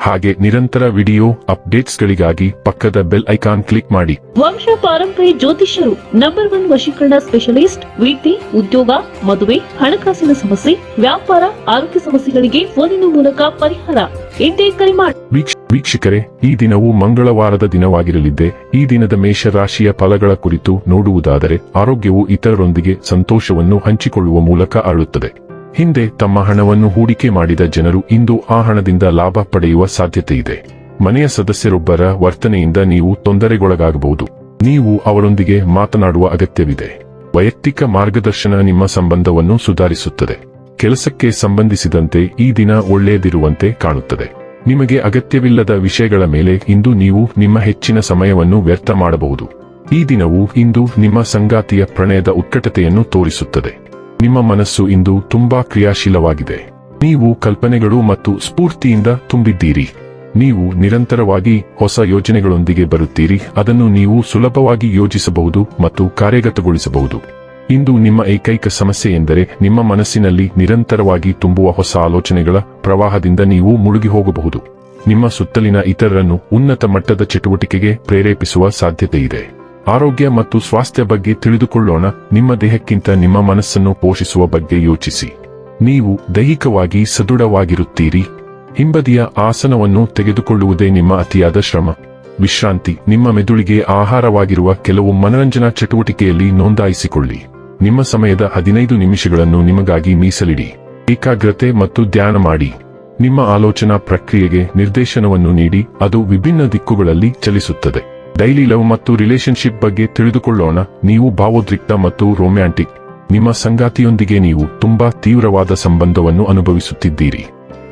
ಹಾಗೆ ನಿರಂತರ video updates ಗಳಿಗಾಗಿ ಪಕ್ಕದ ಬೆಲ್ ಐಕಾನ್ ಕ್ಲಿಕ್ ಮಾಡಿ. ವಂಶ ಪಾರಂಪರಿ ಜ್ಯೋತಿಷ್ಯರು ನಂಬರ್ ಒನ್ ವಶೀಕರಣ ಸ್ಪೆಷಲಿಸ್ಟ್ ವೃತ್ತಿ ಉದ್ಯೋಗ ಮದುವೆ ಹಣಕಾಸಿನ ಸಮಸ್ಯೆ ವ್ಯಾಪಾರ ಆರೋಗ್ಯ ಸಮಸ್ಯೆಗಳಿಗೆ ಫೋನಿನ ಮೂಲಕ ಪರಿಹಾರ. ಇಂದೇ ಕರೆ ಮಾಡಿ ವೀಕ್ಷ ವೀಕ್ಷಕರೇ ಈ ದಿನವು ಮಂಗಳವಾರದ ದಿನವಾಗಿರಲಿದೆ ಈ ದಿನದ ಮೇಷರಾಶಿಯ ಫಲಗಳ ಕುರಿತು ನೋಡುವುದಾದರೆ ಆರೋಗ್ಯವು ಇತರರೊಂದಿಗೆ ಸಂತೋಷವನ್ನು ಹಂಚಿಕೊಳ್ಳುವ ಮೂಲಕ ಆಳುತ್ತದೆ ಹಿಂದೆ ತಮ್ಮ ಹಣವನ್ನು ಹೂಡಿಕೆ ಮಾಡಿದ ಜನರು ಇಂದು ಆ ಹಣದಿಂದ ಲಾಭ ಪಡೆಯುವ ಸಾಧ್ಯತೆ ಇದೆ ಮನೆಯ ಸದಸ್ಯರೊಬ್ಬರ ವರ್ತನೆಯಿಂದ ನೀವು ತೊಂದರೆಗೊಳಗಾಗಬಹುದು. ನೀವು ಅವರೊಂದಿಗೆ ಮಾತನಾಡುವ ಅಗತ್ಯವಿದೆ. ವೈಯಕ್ತಿಕ ಮಾರ್ಗದರ್ಶನ ನಿಮ್ಮ ಸಂಬಂಧವನ್ನು ಸುಧಾರಿಸುತ್ತದೆ. ಕೆಲಸಕ್ಕೆ ಸಂಬಂಧಿಸಿದಂತೆ ಈ ದಿನ ಒಳ್ಳೆಯದಿರುವಂತೆ ಕಾಣುತ್ತದೆ. ನಿಮಗೆ ಅಗತ್ಯವಿಲ್ಲದ ವಿಷಯಗಳ ಮೇಲೆ ಇಂದು ನೀವು ನಿಮ್ಮ ಹೆಚ್ಚಿನ ಸಮಯವನ್ನು ವ್ಯರ್ಥ ಮಾಡಬಹುದು. ಈ ದಿನವು ಇಂದು ನಿಮ್ಮ ಸಂಗಾತಿಯ ಪ್ರಣಯದ ಉತ್ಕಟತೆಯನ್ನು ತೋರಿಸುತ್ತದೆ. ನಿಮ್ಮ ಮನಸ್ಸು ಇಂದು ತುಂಬಾ ಕ್ರಿಯಾಶೀಲವಾಗಿದೆ. ನೀವು ಕಲ್ಪನೆಗಳು ಮತ್ತು ಸ್ಫೂರ್ತಿಯಿಂದ ತುಂಬಿದ್ದೀರಿ. ನೀವು ನಿರಂತರವಾಗಿ ಹೊಸ ಯೋಜನೆಗಳೊಂದಿಗೆ ಬರುತ್ತೀರಿ. ಅದನ್ನು ನೀವು ಸುಲಭವಾಗಿ ಯೋಜಿಸಬಹುದು ಮತ್ತು ಕಾರ್ಯಗತಗೊಳಿಸಬಹುದು. ಇಂದು ನಿಮ್ಮ ಏಕೈಕ ಸಮಸ್ಯೆ ಎಂದರೆ ನಿಮ್ಮ ಮನಸ್ಸಿನಲ್ಲಿ ನಿರಂತರವಾಗಿ ತುಂಬುವ ಹೊಸ ಆಲೋಚನೆಗಳ ಪ್ರವಾಹದಿಂದ ನೀವು ಮುಳುಗಿ ಹೋಗಬಹುದು. ನಿಮ್ಮ ಸುತ್ತಲಿನ ಇತರರನ್ನು ಉನ್ನತ ಮಟ್ಟದ ಚಟುವಟಿಕೆಗೆ ಪ್ರೇರೇಪಿಸುವ ಸಾಧ್ಯತೆ ಇದೆ ಆರೋಗ್ಯ ಮತ್ತು ಸ್ವಾಸ್ಥ್ಯ ಬಗ್ಗೆ ತಿಳಿದುಕೊಳ್ಳೋಣ. ನಿಮ್ಮ ದೇಹಕ್ಕಿಂತ ನಿಮ್ಮ ಮನಸ್ಸನ್ನು ಪೋಷಿಸುವ ಬಗ್ಗೆ ಯೋಚಿಸಿ. ನೀವು ದೈಹಿಕವಾಗಿ ಸದೃಢವಾಗಿರುತ್ತೀರಿ. ಹಿಂಬದಿಯ ಆಸನವನ್ನು ತೆಗೆದುಕೊಳ್ಳುವುದೇ ನಿಮ್ಮ ಅತಿಯಾದ ಶ್ರಮ. ವಿಶ್ರಾಂತಿ. ನಿಮ್ಮ ಮೆದುಳಿಗೆ ಆಹಾರವಾಗಿರುವ ಕೆಲವು ಮನರಂಜನಾ ಚಟುವಟಿಕೆಯಲ್ಲಿ ನೋಂದಾಯಿಸಿಕೊಳ್ಳಿ. ನಿಮ್ಮ ಸಮಯದ ಹದಿನೈದು ನಿಮಿಷಗಳನ್ನು ನಿಮಗಾಗಿ ಮೀಸಲಿಡಿ. ಏಕಾಗ್ರತೆ ಮತ್ತು ಧ್ಯಾನ ಮಾಡಿ. ನಿಮ್ಮ ಆಲೋಚನಾ ಪ್ರಕ್ರಿಯೆಗೆ ನಿರ್ದೇಶನವನ್ನು ನೀಡಿ. ಅದು ವಿಭಿನ್ನ ದಿಕ್ಕುಗಳಲ್ಲಿ ಚಲಿಸುತ್ತದೆ. ಡೈಲಿ ಲವ್ ಮತ್ತು ರಿಲೇಶನ್ಶಿಪ್ ಬಗ್ಗೆ ತಿಳಿದುಕೊಳ್ಳೋಣ. ನೀವು ಭಾವೋದ್ರಿಕ್ತ ಮತ್ತು ರೊಮ್ಯಾಂಟಿಕ್ ನಿಮ್ಮ ಸಂಗಾತಿಯೊಂದಿಗೆ ನೀವು ತುಂಬಾ ತೀವ್ರವಾದ ಸಂಬಂಧವನ್ನು ಅನುಭವಿಸುತ್ತಿದ್ದೀರಿ.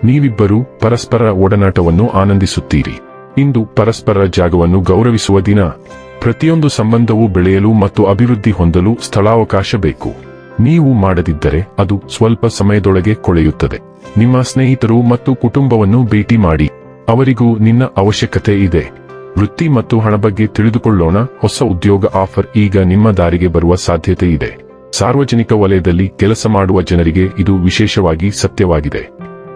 ನೀವಿಬ್ಬರೂ ಪರಸ್ಪರ ಒಡನಾಟವನ್ನು ಆನಂದಿಸುತ್ತೀರಿ. ಇಂದು ಪರಸ್ಪರ ಜಾಗವನ್ನು ಗೌರವಿಸುವ ದಿನ. ಪ್ರತಿಯೊಂದು ಸಂಬಂಧವು ಬೆಳೆಯಲು ಮತ್ತು ಅಭಿವೃದ್ಧಿ ಹೊಂದಲು ಸ್ಥಳಾವಕಾಶ ಬೇಕು. ನೀವು ಮಾಡದಿದ್ದರೆ ಅದು ಸ್ವಲ್ಪ ಸಮಯದೊಳಗೆ ಕೊಳೆಯುತ್ತದೆ. ನಿಮ್ಮ ಸ್ನೇಹಿತರು ಮತ್ತು ಕುಟುಂಬವನ್ನು ಭೇಟಿ ಮಾಡಿ. ಅವರಿಗೂ ನಿನ್ನ ಅವಶ್ಯಕತೆ ಇದೆ. ವೃತ್ತಿ ಮತ್ತು ಹಣ ಬಗ್ಗೆ ತಿಳಿದುಕೊಳ್ಳೋಣ. ಹೊಸ ಉದ್ಯೋಗ ಆಫರ್ ಈಗ ನಿಮ್ಮ ದಾರಿಗೆ ಬರುವ ಸಾಧ್ಯತೆ ಇದೆ. ಸಾರ್ವಜನಿಕ ವಲಯದಲ್ಲಿ ಕೆಲಸ ಮಾಡುವ ಜನರಿಗೆ ಇದು ವಿಶೇಷವಾಗಿ ಸತ್ಯವಾಗಿದೆ.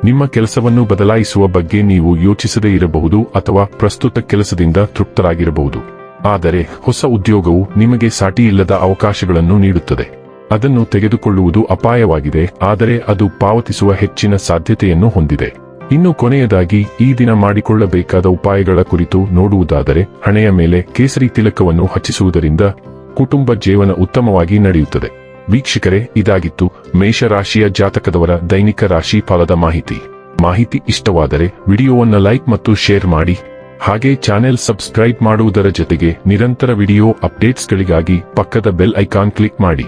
ನಿಮ್ಮ ಕೆಲಸವನ್ನು ಬದಲಾಯಿಸುವ ಬಗ್ಗೆ ನೀವು ಯೋಚಿಸದೇ ಇರಬಹುದು ಅಥವಾ ಪ್ರಸ್ತುತ ಕೆಲಸದಿಂದ ತೃಪ್ತರಾಗಿರಬಹುದು. ಆದರೆ ಹೊಸ ಉದ್ಯೋಗವು ನಿಮಗೆ ಸಾಟಿಯಿಲ್ಲದ ಅವಕಾಶಗಳನ್ನು ನೀಡುತ್ತದೆ. ಅದನ್ನು ತೆಗೆದುಕೊಳ್ಳುವುದು ಅಪಾಯವಾಗಿದೆ, ಆದರೆ ಅದು ಪಾವತಿಸುವ ಹೆಚ್ಚಿನ ಸಾಧ್ಯತೆಯನ್ನು ಹೊಂದಿದೆ. ಇನ್ನು ಕೊನೆಯದಾಗಿ, ಈ ದಿನ ಮಾಡಿಕೊಳ್ಳಬೇಕಾದ ಉಪಾಯಗಳ ಕುರಿತು ನೋಡುವುದಾದರೆ, ಹಣೆಯ ಮೇಲೆ ಕೇಸರಿ ತಿಲಕವನ್ನು ಹಚ್ಚಿಸುವುದರಿಂದ ಕುಟುಂಬ ಜೀವನ ಉತ್ತಮವಾಗಿ ನಡೆಯುತ್ತದೆ. ವೀಕ್ಷಕರೇ, ಇದಾಗಿತ್ತು ಮೇಷರಾಶಿಯ ಜಾತಕದವರ ದೈನಿಕ ರಾಶಿ ಫಲದ ಮಾಹಿತಿ. ಮಾಹಿತಿ ಇಷ್ಟವಾದರೆ ವಿಡಿಯೋವನ್ನು ಲೈಕ್ ಮತ್ತು ಶೇರ್ ಮಾಡಿ. ಹಾಗೆ ಚಾನೆಲ್ ಸಬ್ಸ್ಕ್ರೈಬ್ ಮಾಡುವುದರ ಜೊತೆಗೆ ನಿರಂತರ ವಿಡಿಯೋ ಅಪ್ಡೇಟ್ಸ್ಗಳಿಗಾಗಿ ಪಕ್ಕದ ಬೆಲ್ ಐಕಾನ್ ಕ್ಲಿಕ್ ಮಾಡಿ.